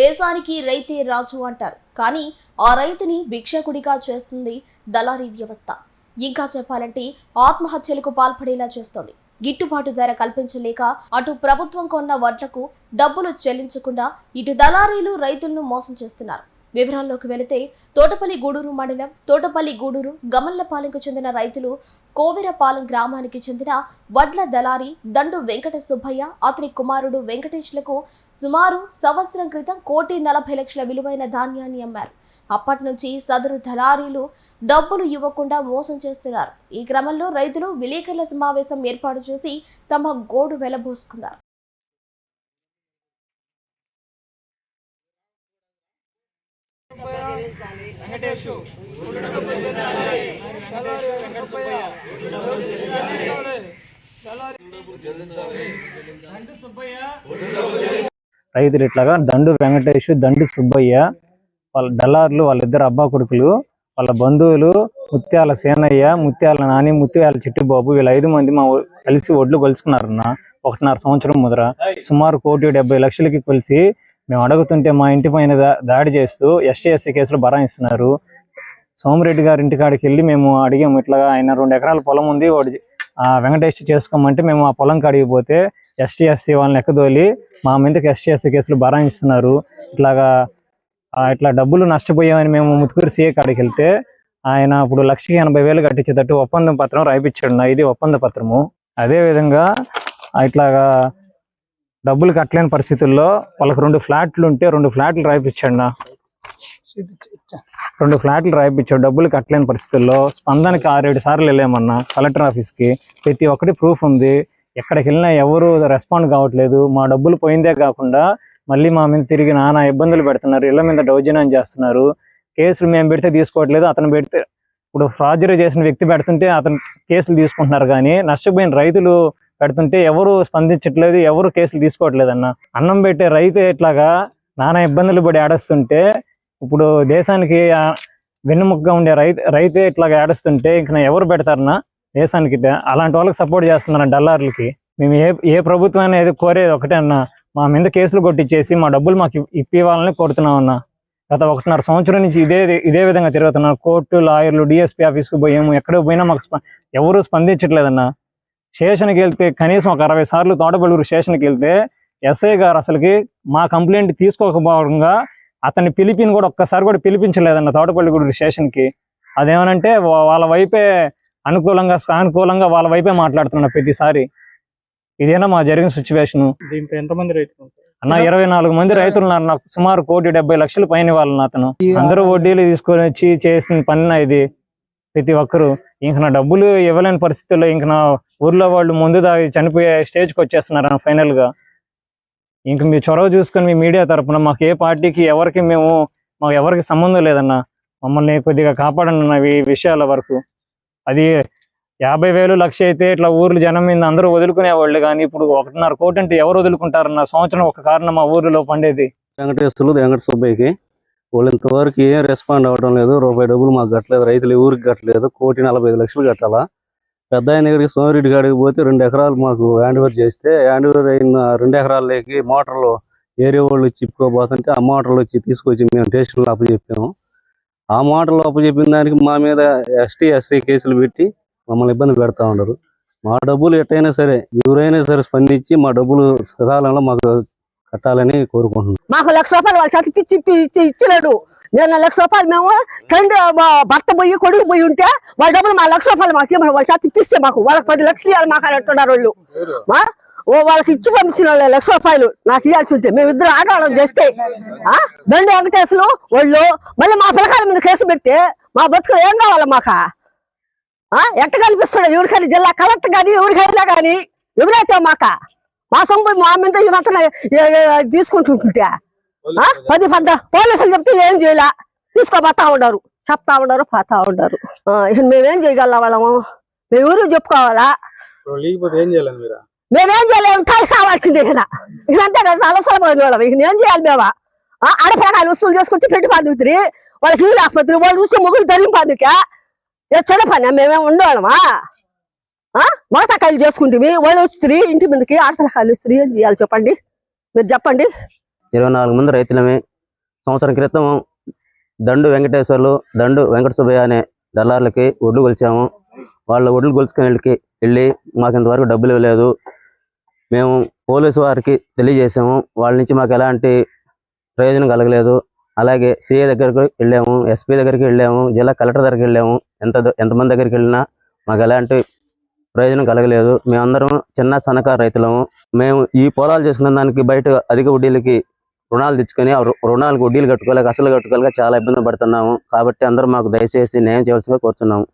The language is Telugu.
దేశానికి రైతే రాజు అంటారు. కానీ ఆ రైతుని భిక్షకుడిగా చేస్తుంది దళారీ వ్యవస్థ. ఇంకా చెప్పాలంటే ఆత్మహత్యలకు పాల్పడేలా చేస్తోంది. గిట్టుబాటు ధర కల్పించలేక అటు ప్రభుత్వం కొన్న వడ్లకు డబ్బులు చెల్లించకుండా ఇటు దళారీలు రైతులను మోసం చేస్తున్నారు. వివరాల్లోకి వెళితే తోటపల్లి గూడూరు మండలం తోటపల్లి గూడూరు గమల్లపాలెంకు చెందిన రైతులు కోవెరపాలెం గ్రామానికి చెందిన వడ్ల దళారి దండు వెంకట సుబ్బయ్య అతని కుమారుడు వెంకటేష్లకు సుమారు సంవత్సరం క్రితం కోటి నలభై లక్షల విలువైన ధాన్యాన్ని అమ్మారు. అప్పటి నుంచి సదరు దళారీలు డబ్బులు ఇవ్వకుండా మోసం చేస్తున్నారు. ఈ క్రమంలో రైతులు విలేకరుల సమావేశం ఏర్పాటు చేసి తమ గోడు వెలబోసుకున్నారు. వెంకటేషు. రైతులు ఇట్లాగా దండు వెంకటేష్ దండు సుబ్బయ్య వాళ్ళ దళారులు వాళ్ళిద్దరు అబ్బా కొడుకులు వాళ్ళ బంధువులు ముత్యాల సేనయ్య ముత్యాల నాని ముత్యాల చిట్టుబాబు వీళ్ళ ఐదు మంది మా కలిసి ఒడ్లు కొలుసుకున్నారన్న ఒకటిన్నర సంవత్సరం ముదర. సుమారు కోటి డెబ్బై లక్షలకి కొలిసి మేము అడుగుతుంటే మా ఇంటి పైన దా- దాడి చేస్తూ ఎస్టీఎస్సీ కేసులు బరాయిస్తున్నారు సోమిరెడ్డి గారి ఇంటికాడికి వెళ్ళి మేము అడిగాము ఇట్లాగా ఆయన రెండు ఎకరాల పొలం ఉంది వాడు ఆ వెంకటేష్ చేసుకోమంటే మేము ఆ పొలం కాడికి పోతే ఎస్టీ వాళ్ళని ఎక్కదోలి మా మీదకి ఎస్టీఎస్సీ కేసులు బరాయిస్తున్నారు ఇట్లాగా ఇట్లా డబ్బులు నష్టపోయామని మేము ముత్తుకూరు సీఏ కాడికి వెళ్తే ఆయన ఇప్పుడు లక్షకి ఎనభై వేలు కట్టించేటట్టు ఒప్పందం పత్రం రాయిపించాడు నా ఇది ఒప్పంద పత్రము. అదే విధంగా ఇట్లాగా డబ్బులు కట్టలేని పరిస్థితుల్లో వాళ్ళకి రెండు ఫ్లాట్లు ఉంటే రెండు ఫ్లాట్లు రాయిపించండి రెండు ఫ్లాట్లు రాయిపించాడు డబ్బులు కట్టలేని పరిస్థితుల్లో స్పందనకి ఆరేడు సార్లు వెళ్ళామన్నా కలెక్టర్ ఆఫీస్కి ప్రతి ఒక్కటి ప్రూఫ్ ఉంది. ఎక్కడికి వెళ్ళినా ఎవరు రెస్పాండ్ కావట్లేదు. మా డబ్బులు పోయిందే కాకుండా మళ్ళీ మా మీద తిరిగి నానా ఇబ్బందులు పెడుతున్నారు. ఇళ్ళ మీద దౌర్జన్యం చేస్తున్నారు. కేసులు మేము పెడితే తీసుకోవట్లేదు. అతను పెడితే ఇప్పుడు ఫ్రాజరీ చేసిన వ్యక్తి పెడుతుంటే అతను కేసులు తీసుకుంటున్నారు కానీ నష్టపోయిన రైతులు పెడుతుంటే ఎవరు స్పందించట్లేదు ఎవరు కేసులు తీసుకోవట్లేదు అన్న అన్నం పెట్టే రైతు ఇట్లాగా నానా ఇబ్బందులు పడి ఆడస్తుంటే ఇప్పుడు దేశానికి వెన్నుముక్కగా ఉండే రైతు రైతే ఇట్లాగా ఏడుస్తుంటే ఇంక ఎవరు పెడతారన్నా దేశానికి అలాంటి వాళ్ళకి సపోర్ట్ చేస్తున్నారు డల్లార్లకి. మేము ఏ ఏ ప్రభుత్వం అనేది కోరేది ఒకటే అన్న. మా మీద కేసులు కొట్టించేసి మా డబ్బులు మాకు ఇప్పివ్వాలని కోరుతున్నాం అన్న గత ఒకటిన్నర సంవత్సరం నుంచి ఇదే ఇదే విధంగా తిరుగుతున్నాం కోర్టు లాయర్లు డిఎస్పీ ఆఫీస్కి పోయాము ఎక్కడికి పోయినా మాకు స్ప- ఎవరు స్పందించట్లేదన్నా. స్టేషన్కి వెళ్తే కనీసం ఒక అరవై సార్లు తోటబెల్లూరు స్టేషన్కి వెళ్తే ఎస్ఐ గారు అసలుకి మా కంప్లైంట్ తీసుకోకపోవడంగా అతన్ని పిలిపిని కూడా ఒక్కసారి కూడా పిలిపించలేదన్న తోటపల్లిగూడూరు స్టేషన్కి. అదేమనంటే వాళ్ళ వైపే అనుకూలంగా సానుకూలంగా వాళ్ళ వైపే మాట్లాడుతున్నారు ప్రతిసారి. ఇదేనా మా జరిగిన సిచ్యువేషన్? దీంట్లో ఎంతమంది రైతులు అన్న ఇరవై నాలుగు మంది రైతులు ఉన్నారు. నాకు సుమారు కోటి డెబ్బై లక్షలు పైన వాళ్ళు అతను. అందరూ వడ్డీలు తీసుకొని వచ్చి చేసిన పని ఇది. ప్రతి ఒక్కరు. ఇంక నా డబ్బులు ఇవ్వలేని పరిస్థితుల్లో ఇంక నా ఊర్లో వాళ్ళు ముందు దాగి చనిపోయే స్టేజ్కి వచ్చేస్తున్నారు ఫైనల్గా ఇంక మీ చొరవ చూసుకొని మీ మీడియా తరపున మాకు ఏ పార్టీకి ఎవరికి మేము మాకు ఎవరికి సంబంధం లేదన్న మమ్మల్ని కొద్దిగా కాపాడండి అన్న ఈ విషయాల వరకు. అది యాభై వేలు లక్ష అయితే ఇట్లా ఊర్లు జనం మీద అందరూ వదులుకునేవాళ్ళు కానీ ఇప్పుడు ఒకటిన్నర కోటి అంటే ఎవరు వదులుకుంటారన్న సంవత్సరం ఒక కారణం మా ఊరిలో పండేది. వెంకటేశ్వరులు వెంకట సుబ్బయ్యకి. వాళ్ళు ఇంతవరకు ఏం రెస్పాండ్ అవ్వడం లేదు. రూపాయి డబ్బులు మాకు కట్టలేదు. రైతులు ఊరికి కట్టలేదు. కోటి నలభై ఐదు లక్షలు కట్టాలా? పెద్ద ఆయన దగ్గరికి సోమిరెడ్డి గాడికి పోతే రెండు ఎకరాలు మాకు హ్యాండ్ ఓవర్ చేస్తే హ్యాండ్ ఓవర్ అయిన రెండు ఎకరాలకి మోటార్లు ఏరియా వాళ్ళు చిప్పుకోబోతుంటే ఆ మోటార్లు వచ్చి తీసుకొచ్చి మేము స్టేషన్లో అప్పచెప్పాము ఆ మోటార్లు అప్పచెప్పిన దానికి మా మీద ఎస్టీ ఎస్సీ కేసులు పెట్టి మమ్మల్ని ఇబ్బంది పెడతా ఉన్నారు. మా డబ్బులు ఎట్టయినా సరే ఎవరైనా సరే స్పందించి మా డబ్బులు సకాలంలో మాకు కట్టాలని కోరుకుంటున్నాను మాకు లక్ష రూపాయలు వాళ్ళ చేత ఇప్పి ఇచ్చి ఇచ్చినాడు. నేను లక్ష రూపాయలు మేము తండ్రి భర్త పోయి కొడుకు పోయి ఉంటే వాళ్ళ డబ్బులు మా లక్ష రూపాయలు మాకు ఇవ్వమని వాళ్ళ చేత మాకు. వాళ్ళకి పది లక్షలు ఇవ్వాలి మాకు అని అంటున్నారు వాళ్ళు. ఓ వాళ్ళకి ఇచ్చి పంపించిన వాళ్ళు లక్ష రూపాయలు నాకు ఇవ్వాల్సి ఉంటే. మేము ఇద్దరు ఆడవాళ్ళం చేస్తే ఆ? దండి వెంకటేశ్వరు వాళ్ళు మళ్ళీ మా పిల్లకాయల మీద కేసు పెడితే మా బతుకులు ఏం కావాలి మాకా? ఆ? ఎట్ట కనిపిస్తున్నాడు ఎవరికైనా జిల్లా కలెక్టర్ కానీ ఎవరికైనా కానీ ఎవరైతే మాక? మా సొంపు మా మీద ఈ మాత్రం తీసుకుంటుంటే. ఆ? పది పద్ద పోలీసులు చెప్తే ఏం చేయాల. తీసుకోబోతా ఉన్నారు చెప్తా ఉన్నారు పోతా ఇక మేమేం చేయగల వాళ్ళము? మేము ఊరు చెప్పుకోవాలా? మేమేం చేయలేము కాయ సావాల్సిందే ఇక ఇక అంతే కదా అలసలు పోయిన వాళ్ళం. ఇక ఏం చేయాలి మేమా? ఆ, ఆడపిల్లకాయలు వస్తువులు చేసుకొచ్చి పెట్టి పండుతుంది వాళ్ళకి ఇల్లు ఆసుపత్రి వాళ్ళు చూసి ముగ్గురు ధరింపు పండుగ ఏ చిన్న పని మేమేం ఉండేవాళ్ళమా? ఆ? మొగతాకాయలు వాళ్ళు స్త్రీ ఇంటి ముందుకి ఆడపిల్లకాయలు స్త్రీ అని చేయాలి చెప్పండి. మీరు చెప్పండి. ఇరవై నాలుగు మంది రైతులమే. సంవత్సరం క్రితం దండు వెంకటేశ్వర్లు దండు వెంకట సుబ్బయ్య అనే దళార్లకి ఒడ్లు కొలిచాము. వాళ్ళ ఒడ్లు కొలుచుకుని వెళ్ళి వెళ్ళి మాకు ఇంతవరకు డబ్బులు ఇవ్వలేదు. మేము పోలీసు వారికి తెలియజేసాము వాళ్ళ నుంచి మాకు ఎలాంటి ప్రయోజనం కలగలేదు. అలాగే సిఏ దగ్గరకు వెళ్ళాము ఎస్పీ దగ్గరికి వెళ్ళాము జిల్లా కలెక్టర్ దగ్గరికి వెళ్ళాము. ఎంత ఎంతమంది దగ్గరికి వెళ్ళినా మాకు ఎలాంటి ప్రయోజనం కలగలేదు. మేమందరం చిన్న సన్నకారు రైతులము. మేము ఈ పొలాలు చేసుకున్న దానికి బయట అధిక వడ్డీలకి రుణాలు తెచ్చుకొని ఆ రుణాలకు వడ్డీలు కట్టుకోలేక అసలు కట్టుకోలేక చాలా ఇబ్బంది పడుతున్నాము. కాబట్టి అందరూ మాకు దయచేసి న్యాయం చేయాల్సిందిగా కోరుతున్నాము.